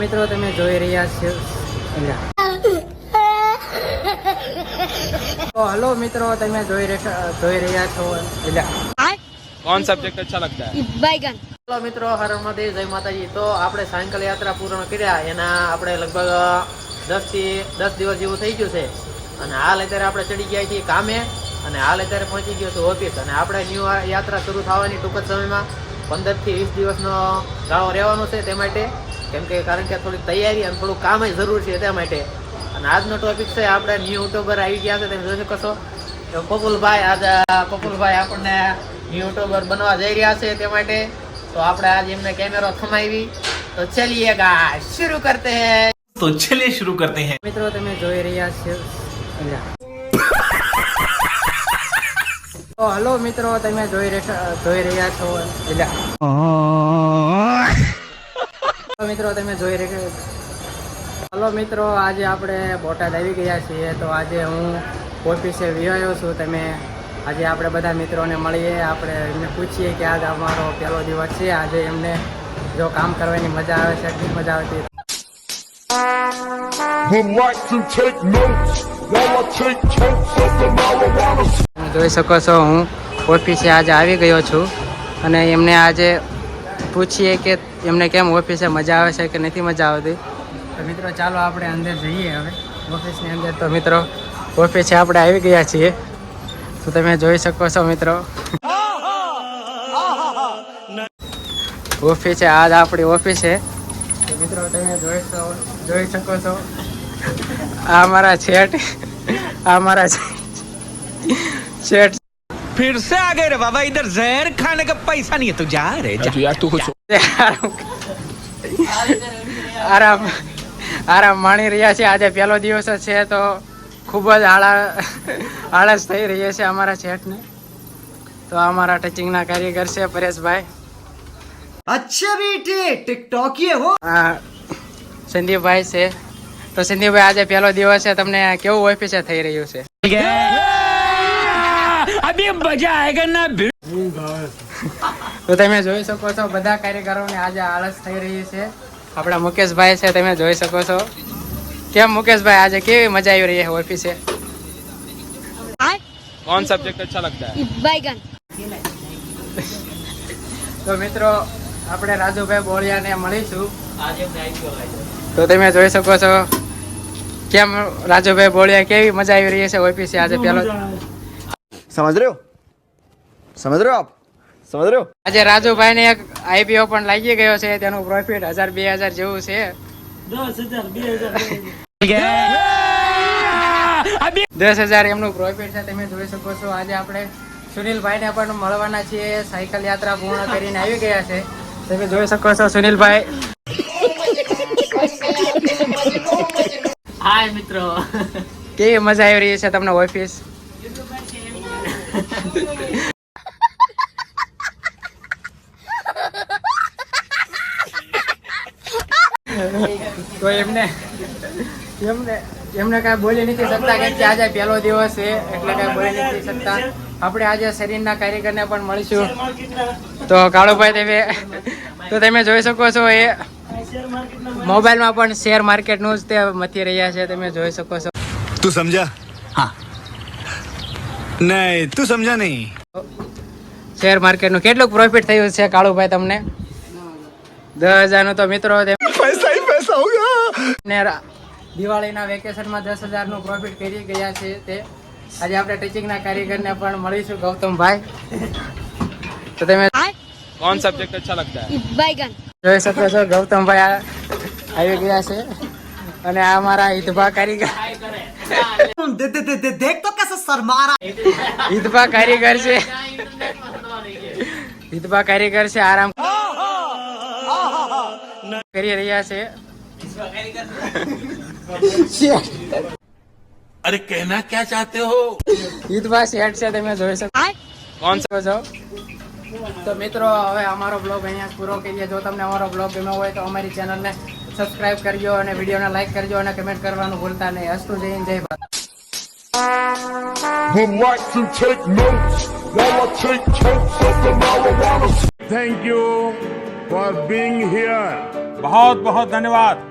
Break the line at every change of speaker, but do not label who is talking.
મિત્રો તમે જોઈ રહ્યા છો તો હલો મિત્રો તમે જોઈ જોઈ રહ્યા છો
કોણ સબ્જેક્ટ અચ્છા લગતા
બાયગન.
હલો મિત્રો હર જય માતાજી. તો આપણે સાયકલ યાત્રા પૂર્ણ કર્યા એના આપણે લગભગ દસથી દસ દિવસ જેવું થઈ ગયું છે. અને હાલ અત્યારે આપણે ચડી ગયા છીએ કામે અને હાલ અત્યારે પહોંચી ગયો છું ઓફિસ. અને આપણે ન્યૂ યાત્રા શરૂ થવાની ટૂંક જ સમયમાં પંદરથી વીસ દિવસનો ગાળો રહેવાનો છે તે માટે. કેમ કે કારણ કે થોડી તૈયારી અને થોડું કામ જરૂર છે એટલા માટે. અને આજનો ટોપિક છે આપણે ન્યૂ યુટ્યુબર આવી ગયા છે તમે જોઈ શકો છો. તો પપુલભાઈ આજ આપણને ન્યૂ યુટ્યુબર બનવા જઈ રહ્યા છે તે માટે. તો આપણે આજ એમને કેમેરો થમાવી. તો ચલીએ ગા શરૂ કરતે હે.
તો ચલીએ શરૂ કરતે હૈ.
મિત્રો તમે જોઈ રહ્યા છો. તો હલો મિત્રો તમે જોઈ જોઈ રહ્યા છો. એટલે મિત્રો તમે જોઈ રહ્યા હલો મિત્રો આજે આપણે બોટાદ આવી ગયા છીએ. તો આજે હું ઓફિસે વિવાયો છું. તમે આજે આપણે બધા મિત્રોને મળીએ. આપણે એમને પૂછીએ કે આજ અમારો પહેલો દિવસ છે. આજે એમને જો કામ કરવાની મજા આવે છે એટલી મજા આવતી જોઈ શકો છો હું ઓફિસે આજે આવી ગયો છું. અને એમને આજે પૂછીએ કે એમને કેમ ઓફિસે મજા આવે છે કે નથી મજા આવતી? તો મિત્રો ચાલો આપણે અંદર જઈએ હવે ઓફિસની અંદર. તો મિત્રો ઓફિસે આપણે આવી ગયા છીએ. તો તમે જોઈ શકો છો મિત્રો. ઓફિસે આજ આપણી ઓફિસે તો મિત્રો તમે જોઈ શકો જોઈ શકો છો. આ મારા છેઠ આ મારા શેઠ
फिर से आ गए रे बाबा इधर जहर खाने का पैसा नहीं है तो जा रे जा
આરામ આરામ માણી રહ્યા છે આજે પહેલો દિવસ જ છે તો ખૂબ જ આળા આળસ થઈ રહી છે અમારા શેઠને તો આ અમારા ટચિંગના કારીગર છે પરેશભાઈ
अच्छा बेटे टिकटॉक ये हो
આ સંદીપભાઈ છે તો સંદીપભાઈ આજે પહેલો દિવસ છે તમને કેવું ઓફિસે થઈ રહ્યું છે
મજા આયગા ના
તો તમે જોઈ શકો છો બધા કાર્યકરો ને આજે આળસ થઈ રહી છે. આપણા મુકેશભાઈ છે તમે જોઈ શકો છો. કેમ મુકેશભાઈ આજે કેવી મજા આવી રહી છે ઓફિસે
કોણ સબ્જેક્ટ અચ્છા
લગતા
તો મિત્રો આપણે રાજુભાઈ બોળિયા ને મળીશું તો તમે જોઈ શકો છો કેમ રાજુભાઈ બોળિયા કેવી મજા આવી રહી છે ઓફિસે આજે પેલો
સમજ રહ્યો? સમજ રહ્યો આપ? સમજ રહ્યો
આજે રાજુભાઈ ને એક આઈપીઓ પણ લાગી ગયો છે તેનું પ્રોફિટ હજાર બે હજાર જેવું છે. દસ હજાર એમનું પ્રોફિટ છે તમે જોઈ શકો છો. આજે આપણે સુનિલભાઈ ને પણ મળવાના છીએ. સાયકલ યાત્રા પૂર્ણ કરીને આવી ગયા છે. તમે જોઈ શકો છો સુનિલભાઈ. હાય મિત્રો. કેવી મજા આવી રહી છે તમને ઓફિસ? તો એમને એમને એમને કાંઈ બોલી નથી શકતા કેમ કે આજે પહેલો દિવસ છે એટલે કાંઈ બોલી નથી શકતા. આપણે આજે શરીરના કાર્યકરને પણ મળીશું. તો કાળુભાઈ તમે તો તમે જોઈ શકો છો એ મોબાઈલમાં પણ શેર માર્કેટનું જ તે મથી રહ્યા છે તમે જોઈ શકો છો.
તું સમજા? હા. નહીં તું સમજા નહીં.
શેર માર્કેટનું કેટલું પ્રોફિટ થયું છે કાળુભાઈ તમને? દસ હજારનું તો મિત્રો ને દિવાળીના વેકેશનમાં દસ હજારનું પ્રોફિટ કરી ગયા છે તે. આજે આપણે ટીચિંગના કારીગરને પણ મળીશું ગૌતમભાઈ. તો તમે
કોણ સબ્જેક્ટ અચ્છા લગતા
હે?
જોઈ શકો છો ગૌતમભાઈ આવી ગયા છે. અને આ મારા ઈદભા કારીગર
દેખ તો
કેસે કારીગર છે. ઈદભા કારીગર છે આરામ કરી રહ્યા છે.
अरे कहना क्या चाहते हो
હિતભા શેઠ છે તમે જોઈ શકો
कौन सा
શકો છો તો મિત્રો હવે અમારો બ્લોગ અહીંયા પૂરો કરીએ જો તમને અમારો બ્લોગ ગમ્યો હોય તો અમારી ચેનલને સબસ્ક્રાઇબ કરજો અને વિડીયોને લાઈક કરજો અને કમેન્ટ કરવાનું ભૂલતા નહીં અસ્તુ જય હિન્દ, જય Bharat
Would like to take notes while I take totes of the marijuana. Thank you for being here.
बहुत बहुत धन्यवाद